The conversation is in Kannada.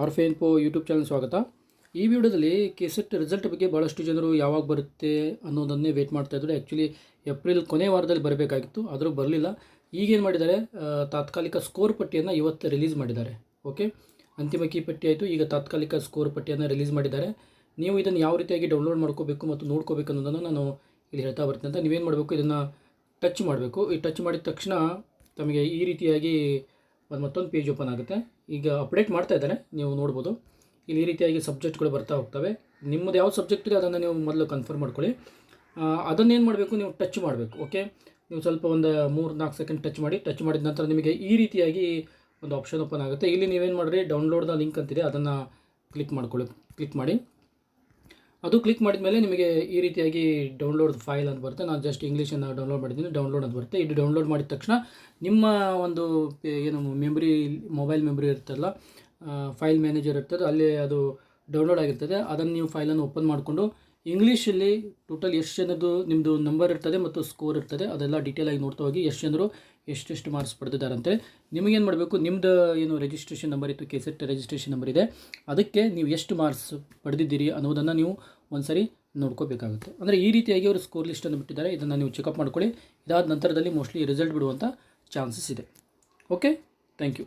ಆರ್ ಫೆ ಇನ್ಫೋ ಯೂಟ್ಯೂಬ್ ಚಾನಲ್ ಸ್ವಾಗತ. ಈ ವಿಡಿಯೋದಲ್ಲಿ ಕೆಸೆಟ್ ರಿಸಲ್ಟ್ ಬಗ್ಗೆ ಭಾಳಷ್ಟು ಜನರು ಯಾವಾಗ ಬರುತ್ತೆ ಅನ್ನೋದನ್ನೇ ವೇಟ್ ಮಾಡ್ತಾ ಇದ್ರು ಆ್ಯಕ್ಚುಲಿ ಏಪ್ರಿಲ್ ಕೊನೆ ವಾರದಲ್ಲಿ ಬರಬೇಕಾಗಿತ್ತು, ಆದರೂ ಬರಲಿಲ್ಲ. ಈಗೇನು ಮಾಡಿದ್ದಾರೆ? ತಾತ್ಕಾಲಿಕ ಸ್ಕೋರ್ ಪಟ್ಟಿಯನ್ನು ಇವತ್ತು ರಿಲೀಸ್ ಮಾಡಿದ್ದಾರೆ. ಓಕೆ ಅಂತಿಮ ಕೀ ಪಟ್ಟಿ ಆಯಿತು, ಈಗ ತಾತ್ಕಾಲಿಕ ಸ್ಕೋರ್ ಪಟ್ಟಿಯನ್ನು ರಿಲೀಸ್ ಮಾಡಿದ್ದಾರೆ. ನೀವು ಇದನ್ನು ಯಾವ ರೀತಿಯಾಗಿ ಡೌನ್ಲೋಡ್ ಮಾಡ್ಕೋಬೇಕು ಮತ್ತು ನೋಡ್ಕೋಬೇಕು ಅನ್ನೋದನ್ನು ನಾನು ಇಲ್ಲಿ ಹೇಳ್ತಾ ಬರ್ತೀನಿ ಅಂತ. ನೀವೇನು ಮಾಡಬೇಕು? ಇದನ್ನು ಟಚ್ ಮಾಡಬೇಕು. ಈ ಟಚ್ ಮಾಡಿದ ತಕ್ಷಣ ತಮಗೆ ಈ ರೀತಿಯಾಗಿ ಒಂದು ಮತ್ತೊಂದು ಪೇಜ್ ಓಪನ್ ಆಗುತ್ತೆ. ಈಗ ಅಪ್ಡೇಟ್ ಮಾಡ್ತಾ ಇದ್ದಾರೆ ನೀವು ನೋಡ್ಬೋದು. ಇಲ್ಲಿ ಈ ರೀತಿಯಾಗಿ ಸಬ್ಜೆಕ್ಟ್ಗಳು ಬರ್ತಾ ಹೋಗ್ತವೆ. ನಿಮ್ಮದು ಯಾವ ಸಬ್ಜೆಕ್ಟ್ ಇದೆ, ಅದನ್ನು ನೀವು ಮೊದಲು ಕನ್ಫರ್ಮ್ ಮಾಡ್ಕೊಳ್ಳಿ. ಅದನ್ನೇನು ಮಾಡಬೇಕು? ನೀವು ಟಚ್ ಮಾಡಬೇಕು ಓಕೆ ನೀವು ಸ್ವಲ್ಪ ಒಂದು ಮೂರು ನಾಲ್ಕು ಸೆಕೆಂಡ್ ಟಚ್ ಮಾಡಿ ಟಚ್ ಮಾಡಿದ ನಂತರ ನಿಮಗೆ ಈ ರೀತಿಯಾಗಿ ಒಂದು ಆಪ್ಷನ್ ಓಪನ್ ಆಗುತ್ತೆ. ಇಲ್ಲಿ ನೀವೇನು ಮಾಡಿರಿ? ಡೌನ್ಲೋಡ್ನ ಲಿಂಕ್ ಅಂತಿದೆ, ಅದನ್ನು ಕ್ಲಿಕ್ ಮಾಡ್ಕೊಳ್ಳಿ ಕ್ಲಿಕ್ ಮಾಡಿ. ಅದು ಕ್ಲಿಕ್ ಮಾಡಿದ ಮೇಲೆ ನಿಮಗೆ ಈ ರೀತಿಯಾಗಿ ಡೌನ್ಲೋಡ್ ಫೈಲ್ ಅಂತ ಬರುತ್ತೆ. ನಾನು ಜಸ್ಟ್ ಇಂಗ್ಲೀಷನ್ನು ಡೌನ್ಲೋಡ್ ಮಾಡಿದ್ದೀನಿ. ಡೌನ್ಲೋಡ್ ಅಂತ ಬರುತ್ತೆ. ಇದು ಡೌನ್ಲೋಡ್ ಮಾಡಿದ ತಕ್ಷಣ ನಿಮ್ಮ ಒಂದು ಏನು ಮೆಮ್ರಿ ಮೊಬೈಲ್ ಮೆಮ್ರಿ ಇರ್ತಲ್ಲ ಫೈಲ್ ಮ್ಯಾನೇಜರ್ ಇರ್ತದೆ. ಅಲ್ಲಿ ಅದು ಡೌನ್ಲೋಡ್ ಆಗಿರ್ತದೆ. ಅದನ್ನು ನೀವು ಫೈಲನ್ನು ಓಪನ್ ಮಾಡಿಕೊಂಡು ಇಂಗ್ಲೀಷಲ್ಲಿ ಟೋಟಲ್ ಎಷ್ಟು ಜನದ್ದು ನಿಮ್ಮದು ನಂಬರ್ ಇರ್ತದೆ ಮತ್ತು ಸ್ಕೋರ್ ಇರ್ತದೆ, ಅದೆಲ್ಲ ಡೀಟೇಲಾಗಿ ನೋಡ್ತಾ ಹೋಗಿ ಎಷ್ಟು ಜನರು ಎಷ್ಟೆಷ್ಟು ಮಾರ್ಕ್ಸ್ ಪಡೆದಿದ್ದಾರಂತೆ. ನಿಮಗೇನು ಮಾಡಬೇಕು ನಿಮ್ಮದು ಏನು ರಿಜಿಸ್ಟ್ರೇಷನ್ ನಂಬರ್ ಇತ್ತು ಕೆಸೆಟ್ ರಿಜಿಸ್ಟ್ರೇಷನ್ ನಂಬರ್ ಇದೆ, ಅದಕ್ಕೆ ನೀವು ಎಷ್ಟು ಮಾರ್ಕ್ಸ್ ಪಡೆದಿದ್ದೀರಿ ಅನ್ನೋದನ್ನು ನೀವು ಒಂದ್ಸರಿ ನೋಡ್ಕೋಬೇಕಾಗುತ್ತೆ. ಅಂದರೆ ಈ ರೀತಿಯಾಗಿ ಅವರು ಸ್ಕೋರ್ ಲಿಸ್ಟನ್ನು ಬಿಟ್ಟಿದ್ದಾರೆ, ಇದನ್ನು ನೀವು ಚೆಕಪ್ ಮಾಡ್ಕೊಳ್ಳಿ, ಇದಾದ ನಂತರದಲ್ಲಿ ಮೋಸ್ಟ್ಲಿ ರಿಸಲ್ಟ್ ಬಿಡುವಂಥ ಚಾನ್ಸಸ್ ಇದೆ. Okay thank you